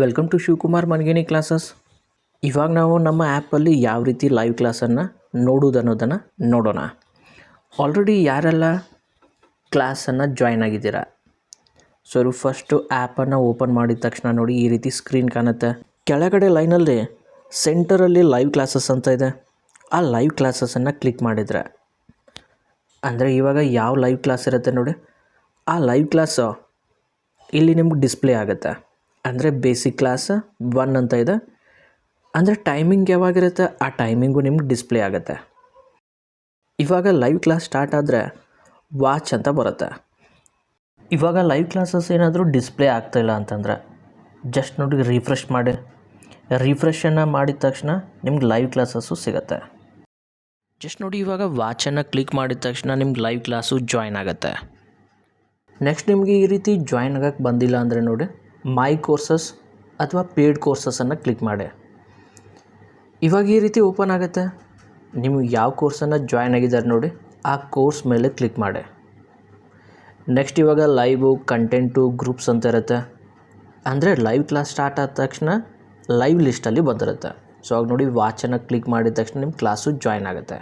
Welcome to Shivakumar ಮನ್ಗಿನಿ classes ಇವಾಗ ನಾವು ನಮ್ಮ ಆ್ಯಪಲ್ಲಿ ಯಾವ ರೀತಿ ಲೈವ್ ಕ್ಲಾಸನ್ನು ನೋಡೋದು ಅನ್ನೋದನ್ನು ನೋಡೋಣ. ಆಲ್ರೆಡಿ ಯಾರೆಲ್ಲ ಕ್ಲಾಸನ್ನು ಜಾಯ್ನ್ ಆಗಿದ್ದೀರಾ? ಸೊ ಫಸ್ಟು ಆ್ಯಪನ್ನು ಓಪನ್ ಮಾಡಿದ ತಕ್ಷಣ ನೋಡಿ ಈ ರೀತಿ ಸ್ಕ್ರೀನ್ ಕಾಣುತ್ತೆ. ಕೆಳಗಡೆ ಲೈನಲ್ಲಿ ಸೆಂಟರಲ್ಲಿ ಲೈವ್ ಕ್ಲಾಸಸ್ ಅಂತ ಇದೆ. ಆ ಲೈವ್ ಕ್ಲಾಸಸನ್ನು ಕ್ಲಿಕ್ ಮಾಡಿದರೆ. ಅಂದರೆ ಇವಾಗ ಯಾವ ಲೈವ್ ಕ್ಲಾಸ್ ಇರುತ್ತೆ ನೋಡಿ. ಆ ಲೈವ್ ಕ್ಲಾಸು ಇಲ್ಲಿ ನಿಮ್ಗೆ ಡಿಸ್ಪ್ಲೇ ಆಗುತ್ತೆ. ಅಂದರೆ ಬೇಸಿಕ್ ಕ್ಲಾಸ್ ಒನ್ ಅಂತ ಇದೆ. ಅಂದರೆ ಟೈಮಿಂಗ್ ಯಾವಾಗಿರುತ್ತೆ? ಆ ಟೈಮಿಂಗು ನಿಮ್ಗೆ ಡಿಸ್ಪ್ಲೇ ಆಗುತ್ತೆ. ಇವಾಗ ಲೈವ್ ಕ್ಲಾಸ್ ಸ್ಟಾರ್ಟ್ ಆದರೆ ವಾಚ್ ಅಂತ ಬರುತ್ತೆ. ಇವಾಗ ಲೈವ್ ಕ್ಲಾಸಸ್ ಏನಾದರೂ ಡಿಸ್ಪ್ಲೇ ಆಗ್ತಾಯಿಲ್ಲ ಅಂತಂದರೆ ಜಸ್ಟ್ ನೋಡಿ ರಿಫ್ರೆಶ್ ಮಾಡಿ. ರಿಫ್ರೆಶನ್ನು ಮಾಡಿದ ತಕ್ಷಣ ನಿಮ್ಗೆ ಲೈವ್ ಕ್ಲಾಸಸ್ಸು ಸಿಗುತ್ತೆ. ಜಸ್ಟ್ ನೋಡಿ ಇವಾಗ ವಾಚನ್ನು ಕ್ಲಿಕ್ ಮಾಡಿದ ತಕ್ಷಣ ನಿಮ್ಗೆ ಲೈವ್ ಕ್ಲಾಸು ಜಾಯ್ನ್ ಆಗುತ್ತೆ. ನೆಕ್ಸ್ಟ್ ನಿಮಗೆ ಈ ರೀತಿ ಜಾಯ್ನ್ ಆಗೋಕ್ಕೆ ಬಂದಿಲ್ಲ ಅಂದರೆ ನೋಡಿ ಮೈ ಕೋರ್ಸಸ್ ಅಥವಾ ಪೇಯ್ಡ್ ಕೋರ್ಸಸನ್ನು ಕ್ಲಿಕ್ ಮಾಡಿ. ಇವಾಗ ಈ ರೀತಿ ಓಪನ್ ಆಗುತ್ತೆ. ನಿಮಗೆ ಯಾವ ಕೋರ್ಸನ್ನು ಜಾಯ್ನ್ ಆಗಿದ್ದಾರೆ ನೋಡಿ, ಆ ಕೋರ್ಸ್ ಮೇಲೆ ಕ್ಲಿಕ್ ಮಾಡಿ. ನೆಕ್ಸ್ಟ್ ಇವಾಗ ಲೈವು ಕಂಟೆಂಟು ಗ್ರೂಪ್ಸ್ ಅಂತ ಇರುತ್ತೆ. ಅಂದರೆ ಲೈವ್ ಕ್ಲಾಸ್ ಸ್ಟಾರ್ಟ್ ಆದ ತಕ್ಷಣ ಲೈವ್ ಲಿಸ್ಟಲ್ಲಿ ಬಂದಿರುತ್ತೆ. ಸೊ ಆಗ ನೋಡಿ ವಾಚನ್ನು ಕ್ಲಿಕ್ ಮಾಡಿದ ತಕ್ಷಣ ನಿಮ್ಮ ಕ್ಲಾಸು ಜಾಯ್ನ್ ಆಗುತ್ತೆ.